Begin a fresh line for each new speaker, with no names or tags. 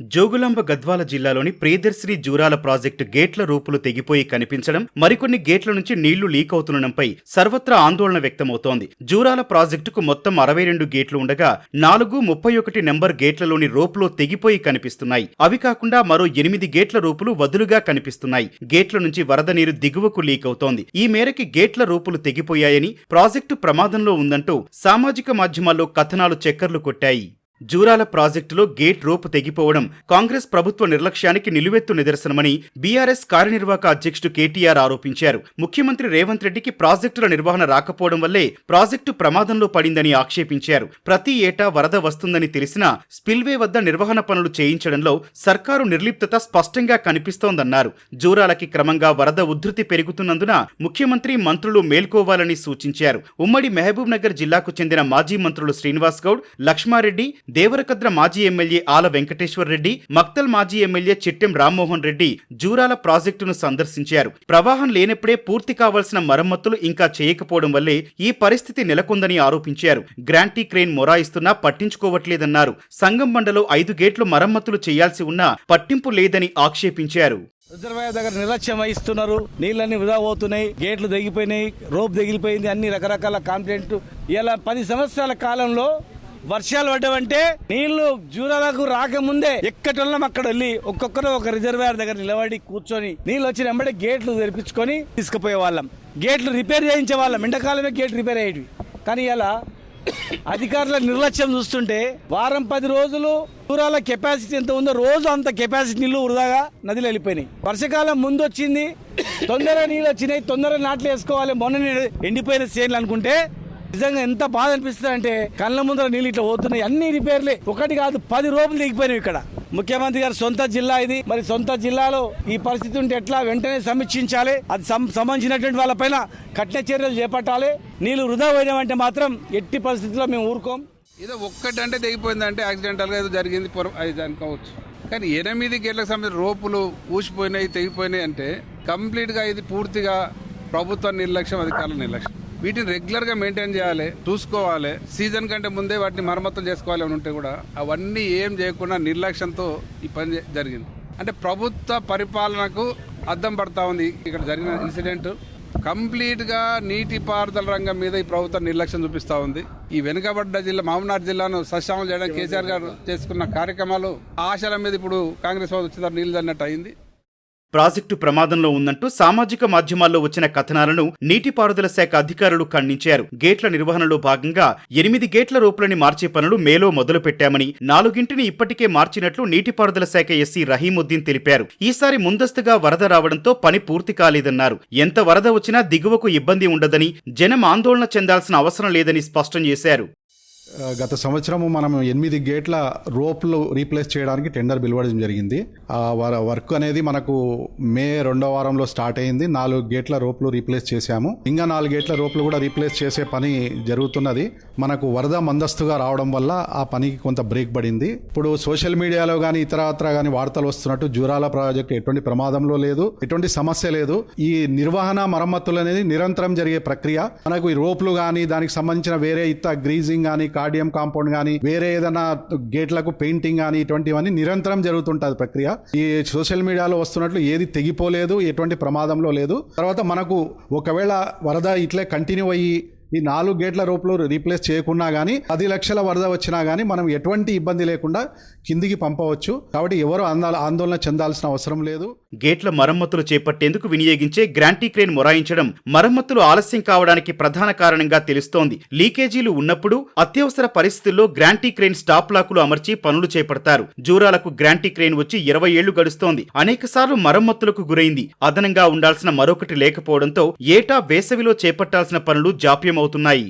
జోగులాంబ గద్వాల జిల్లాలోని ప్రియదర్శిని జూరాల ప్రాజెక్టు గేట్ల రూపులు తెగిపోయి కనిపించడం మరికొన్ని గేట్ల నుంచి నీళ్ళు లీక్ అవుతుండడంపై సర్వత్రా ఆందోళన వ్యక్తమవుతోంది. జూరాల ప్రాజెక్టుకు మొత్తం అరవై రెండు గేట్లు ఉండగా నాలుగు ముప్పై ఒకటి నెంబర్ గేట్లలోని రోపులు తెగిపోయి కనిపిస్తున్నాయి. అవి కాకుండా మరో ఎనిమిది గేట్ల రూపులు వదులుగా కనిపిస్తున్నాయి. గేట్ల నుంచి వరద నీరు దిగువకు లీక్ అవుతోంది. ఈ మేరకి గేట్ల రూపులు తెగిపోయాయని ప్రాజెక్టు ప్రమాదంలో ఉందంటూ సామాజిక మాధ్యమాల్లో కథనాలు చక్కర్లు కొట్టాయి. జూరాల ప్రాజెక్టులో గేట్ రోపు తెగిపోవడం కాంగ్రెస్ ప్రభుత్వ నిర్లక్ష్యానికి నిలువెత్తు నిదర్శనమని బీఆర్ఎస్ కార్యనిర్వాహక అధ్యక్షుడు కేటీఆర్ ఆరోపించారు. ముఖ్యమంత్రి రేవంత్ రెడ్డికి ప్రాజెక్టుల నిర్వహణ రాకపోవడం వల్లే ప్రాజెక్టు ప్రమాదంలో పడిందని ఆక్షేపించారు. ప్రతి ఏటా వరద వస్తుందని తెలిసినా స్పిల్వే వద్ద నిర్వహణ పనులు చేయించడంలో సర్కారు నిర్లిప్తత స్పష్టంగా కనిపిస్తోందన్నారు. జూరాలకి క్రమంగా వరద ఉధృతి పెరుగుతున్నందున ముఖ్యమంత్రి మంత్రులు మేల్కోవాలని సూచించారు. ఉమ్మడి మహబూబ్ నగర్ జిల్లాకు చెందిన మాజీ మంత్రులు శ్రీనివాస్ గౌడ్ లక్ష్మారెడ్డి దేవరకద్ర మాజీ ఎమ్మెల్యే ఆల వెంకటేశ్వర్ రెడ్డి మక్తల్ మాజీ ఎమ్మెల్యే చిట్టెం రామ్మోహన్ రెడ్డి జూరాల ప్రాజెక్టును సందర్శించారు. ప్రవాహం లేనప్పుడే పూర్తి కావాల్సిన మరమ్మతులు ఇంకా చేయకపోవడం వల్లే ఈ పరిస్థితి నెలకొందని ఆరోపించారు. Grantee crane మొరాయిస్తున్నా పట్టించుకోవట్లేదన్నారు. సంగం మండలో ఐదు గేట్లు మరమ్మతులు చేయాల్సి ఉన్నా పట్టింపు లేదని ఆక్షేపించారు.
రిజర్వాయర్ దగ్గర నిర్లక్ష్యం వహిస్తున్నారు. నీళ్ళన్నీ వృధా పోతున్నాయి. గేట్లు తెగిపోయినాయి. రోప్ తెగిలిపోయింది. అన్ని రకరకాల కంప్లైంట్ ఇలా పది సంవత్సరాల కాలంలో వర్షాలు పడ్డవంటే నీళ్ళు జూరాలకు రాకముందే ఎక్కటోళ్ళం అక్కడ వెళ్ళి ఒక్కొక్కరు ఒక రిజర్వాయర్ దగ్గర నిలబడి కూర్చొని నీళ్ళు వచ్చిన వెంబడే గేట్లు తెరిపించుకొని తీసుకుపోయే వాళ్ళం. గేట్లు రిపేర్ చేయించే వాళ్ళం. ఎండాకాలమే గేట్ రిపేర్ అయ్యేవి కానీ ఇలా అధికారుల నిర్లక్ష్యం చూస్తుంటే వారం పది రోజులు దూరాల కెపాసిటీ ఎంత ఉందో రోజు అంత కెపాసిటీ నీళ్ళు వృధాగా నదిలో వెళ్ళిపోయినాయి. వర్షాకాలం ముందు వచ్చింది తొందరగా నీళ్ళు వచ్చినాయి తొందరగా నాట్లు వేసుకోవాలి మొన్న ఎండిపోయిన చేనులు అనుకుంటే నిజంగా ఎంత బాధ అనిపిస్తుంది అంటే కళ్ళ ముందర నీళ్ళు ఇట్లా పోతున్నాయి. అన్ని రిపేర్లే. ఒకటి కాదు పది రూపాయలు దిగిపోయినాయి ఇక్కడ. ముఖ్యమంత్రి గారి సొంత జిల్లా ఇది. మరి సొంత జిల్లాలో ఈ పరిస్థితి ఉంటే ఎట్లా వెంటనే సమీక్షించాలి? అది సం- సంబంధించినటువంటి వాళ్ళపైన కఠిన చర్యలు చేపట్టాలి. నీళ్ళు వృధా పోయినామంటే మాత్రం ఎట్టి పరిస్థితుల్లో మేము ఊరుకోం.
ఏదో ఒక్కటంటే తెగిపోయిందంటే యాక్సిడెంటల్గా ఏదో జరిగింది పొర అది అనుకోవచ్చు. కానీ ఎనిమిది గేట్లకు సంబంధించిన రోపులు ఊసిపోయినాయి తెగిపోయినాయి అంటే కంప్లీట్గా ఇది పూర్తిగా ప్రభుత్వ నిర్లక్ష్యం అధికారుల నిర్లక్ష్యం. వీటిని రెగ్యులర్గా మెయింటైన్ చేయాలి చూసుకోవాలి. సీజన్ కంటే ముందే వాటిని మరమ్మతులు చేసుకోవాలి అని ఉంటే కూడా అవన్నీ ఏం చేయకుండా నిర్లక్ష్యంతో ఈ పని జరిగింది. అంటే ప్రభుత్వ పరిపాలనకు అద్దం పడతా ఉంది. ఇక్కడ జరిగిన ఇన్సిడెంట్ కంప్లీట్గా నీటిపారుదల రంగం మీద ఈ ప్రభుత్వం నిర్లక్ష్యం చూపిస్తా ఉంది. ఈ వెనుకబడ్డ జిల్లా మహబూబ్నగర్ జిల్లాను సశ్యామం చేయడానికి కేసీఆర్ గారు చేసుకున్న కార్యక్రమాలు ఆశల మీద ఇప్పుడు కాంగ్రెస్ వాళ్ళు వచ్చిన నీళ్ళు అన్నట్టు అయింది.
ప్రాజెక్టు ప్రమాదంలో ఉందంటూ సామాజిక మాధ్యమాల్లో వచ్చిన కథనాలను నీటిపారుదల శాఖ అధికారులు ఖండించారు. గేట్ల నిర్వహణలో భాగంగా ఎనిమిది గేట్ల రూపులని మార్చే పనులు మేలో మొదలుపెట్టామని నాలుగింటిని ఇప్పటికే మార్చినట్లు నీటిపారుదల శాఖ ఎస్సీ రహీముద్దీన్ తెలిపారు. ఈసారి ముందస్తుగా వరద రావడంతో పని పూర్తి కాలేదన్నారు. ఎంత వరద వచ్చినా దిగువకు ఇబ్బంది ఉండదని జనం ఆందోళన చెందాల్సిన అవసరం లేదని స్పష్టం చేశారు.
గత సంవత్సరము మనం ఎనిమిది గేట్ల రోప్లు రీప్లేస్ చేయడానికి టెండర్ పిలవడం జరిగింది. ఆ వర- వర్క్ అనేది మనకు మే రెండో వారంలో స్టార్ట్ అయింది. నాలుగు గేట్ల రోప్లు రీప్లేస్ చేశాము. ఇంకా నాలుగు గేట్ల రోప్లు కూడా రీప్లేస్ చేసే పని జరుగుతున్నది. మనకు వరద మందస్తుగా రావడం వల్ల ఆ పనికి కొంత బ్రేక్ పడింది. ఇప్పుడు సోషల్ మీడియాలో కానీ ఇతరత్ర కానీ వార్తలు వస్తున్నట్టు జూరాల ప్రాజెక్ట్ ఎటువంటి ప్రమాదంలో లేదు. ఎటువంటి సమస్య లేదు. ఈ నిర్వహణ మరమ్మతులు అనేది నిరంతరం జరిగే ప్రక్రియ. మనకు ఈ రోప్లు కానీ దానికి సంబంధించిన వేరే ఇత గ్రీజింగ్ కానీ కార్డియం కాంపౌండ్ కానీ వేరే ఏదైనా గేట్లకు పెయింటింగ్ కానీ ఇటువంటివన్నీ నిరంతరం జరుగుతుంటుంది ప్రక్రియ. ఈ సోషల్ మీడియాలో వస్తున్నట్లు ఏది తెగిపోలేదు ఎటువంటి ప్రమాదంలో లేదు. తర్వాత మనకు ఒకవేళ వరద ఇట్లే కంటిన్యూ అయ్యి ఈ నాలుగు గేట్ల రోప్లు రీప్లేస్ చేయకున్నా కానీ పది లక్షల వరద వచ్చినా కానీ మనం ఎటువంటి ఇబ్బంది లేకుండా కిందికి పంపవచ్చు. కాబట్టి ఎవరు ఆందోళన చెందాల్సిన అవసరం లేదు.
గేట్ల మరమ్మతులు చేపట్టేందుకు వినియోగించే గ్రాంటీ క్రేన్ మొరాయించడం మరమ్మతులు ఆలస్యం కావడానికి ప్రధాన కారణంగా తెలుస్తోంది. లీకేజీలు ఉన్నప్పుడు అత్యవసర పరిస్థితుల్లో గ్రాంటీ క్రేన్ స్టాప్ లాకులు అమర్చి పనులు చేపడతారు. జూరాలకు గ్రాంటీ క్రేన్ వచ్చి ఇరవై ఏళ్ళు గడుస్తోంది. అనేకసార్లు మరమ్మతులకు గురైంది. అదనంగా ఉండాల్సిన మరొకటి లేకపోవడంతో ఏటా వేసవిలో చేపట్టాల్సిన పనులు అవుతున్నాయి